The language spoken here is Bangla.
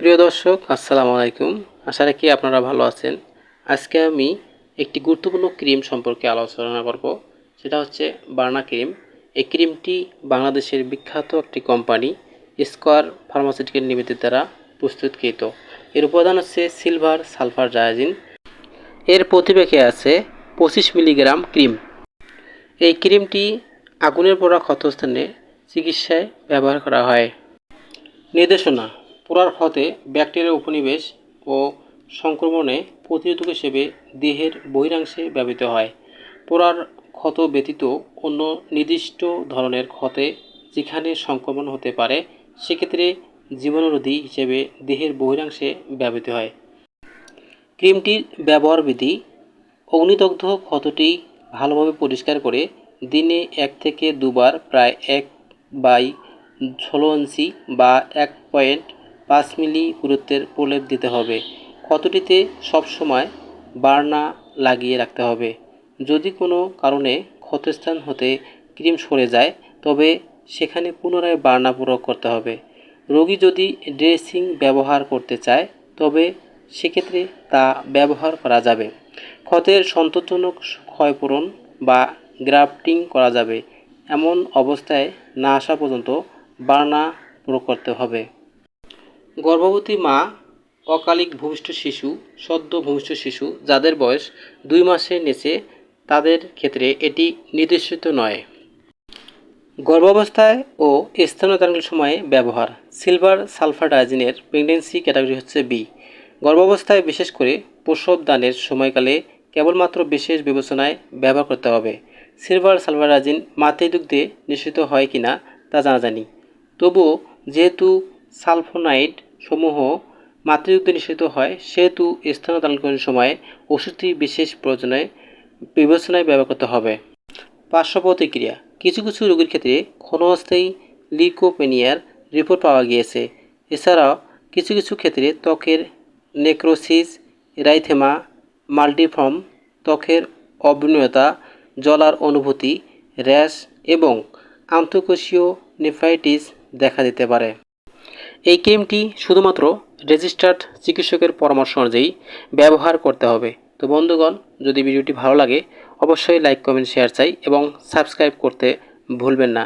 প্রিয় দর্শক, আসসালামু আলাইকুম। আশা রাখি আপনারা ভালো আছেন। আজকে আমি একটি গুরুত্বপূর্ণ ক্রিম সম্পর্কে আলোচনা করব। সেটা হচ্ছে বার্না ক্রিম। এই ক্রিমটি বাংলাদেশের বিখ্যাত একটি কোম্পানি, স্কোয়ার ফার্মাসিউটিক্যাল লিমিটেড দ্বারা প্রস্তুতকৃত। এর উপাদান হচ্ছে সিলভার সালফার ডায়াজিন এর প্রতিবেকে আছে পঁচিশ মিলিগ্রাম ক্রিম। এই ক্রিমটি আগুনের পড়া ক্ষতস্থানে চিকিৎসায় ব্যবহার করা হয়। নির্দেশনা পোড়ার ক্ষতে ব্যাকটেরিয়া উপনিবেশ ও সংক্রমণে প্রতিরোধক হিসেবে দেহের বহিরাংশে ব্যবহৃত হয়। পোড়ার ক্ষত ব্যতীত অন্য নির্দিষ্ট ধরনের ক্ষতে যেখানে সংক্রমণ হতে পারে, সেক্ষেত্রে জীবাণুরোধী হিসেবে দেহের বহিরাংশে ব্যবহৃত হয়। ক্রিমটির ব্যবহার বিধি, অগ্নিদগ্ধ ক্ষতটি ভালোভাবে পরিষ্কার করে দিনে এক থেকে দুবার প্রায় এক বাই ষোলো ইঞ্চি বা এক পয়েন্ট পাঁচ মিলি পুরুত্বের প্রলেপ দিতে হবে। ক্ষতটিতে সবসময় বার্না লাগিয়ে রাখতে হবে। যদি কোনো কারণে ক্ষতস্থান হতে ক্রিম সরে যায়, তবে সেখানে পুনরায় বার্না প্রয়োগ করতে হবে। রোগী যদি ড্রেসিং ব্যবহার করতে চায়, তবে সেক্ষেত্রে তা ব্যবহার করা যাবে। ক্ষতের সন্তোষজনক ক্ষয়পূরণ বা গ্রাফটিং করা যাবে। এমন অবস্থায় না আসা পর্যন্ত বার্না প্রয়োগ করতে হবে। গর্ভবতী মা, অকালিক ভূমিষ্ঠ শিশু, সদ্য ভূমিষ্ঠ শিশু, যাদের বয়স দুই মাসের নিচে, তাদের ক্ষেত্রে এটি নির্দেশিত নয়। গর্ভাবস্থায় ও স্তন্যদানের সময়ে ব্যবহার। সিলভার সালফার ডাইজিনের প্রেগনেন্সি ক্যাটাগরি হচ্ছে বি। গর্ভাবস্থায় বিশেষ করে প্রসব দানের সময়কালে কেবলমাত্র বিশেষ বিবেচনায় ব্যবহার করতে হবে। সিলভার সালফার ডাইজিন মাতৃদুগ্ধে নিষিদ্ধ হয় কি না তা জানা জানি তবুও যেহেতু সালফোনাইড সমূহ মাতৃদুগ্ধে নিষিদ্ধ হয়, সেহেতু স্তন্যদানকরণের সময় ওষুধটি বিশেষ প্রয়োজনে বিবেচনায় ব্যবহার করতে হবে। পার্শ্ব প্রতিক্রিয়া, কিছু কিছু রোগীর ক্ষেত্রে ক্ষণস্থায়ী লিকোপেনিয়ার রিপোর্ট পাওয়া গিয়েছে। এছাড়াও, কিছু কিছু ক্ষেত্রে ত্বকের নেক্রোসিস রাইথেমা মাল্টিফর্ম, ত্বকের অবিনয়তা জলার অনুভূতি, র্যাশ এবং আন্তঃকোষীয় নেফাইটিস দেখা দিতে পারে। এই ক্রিমটি শুধুমাত্র রেজিস্টার্ড চিকিৎসকের পরামর্শ অনুযায়ী ব্যবহার করতে হবে। তো বন্ধুগণ, যদি ভিডিওটি ভালো লাগে, অবশ্যই লাইক, কমেন্ট, শেয়ার চাই এবং সাবস্ক্রাইব করতে ভুলবেন না।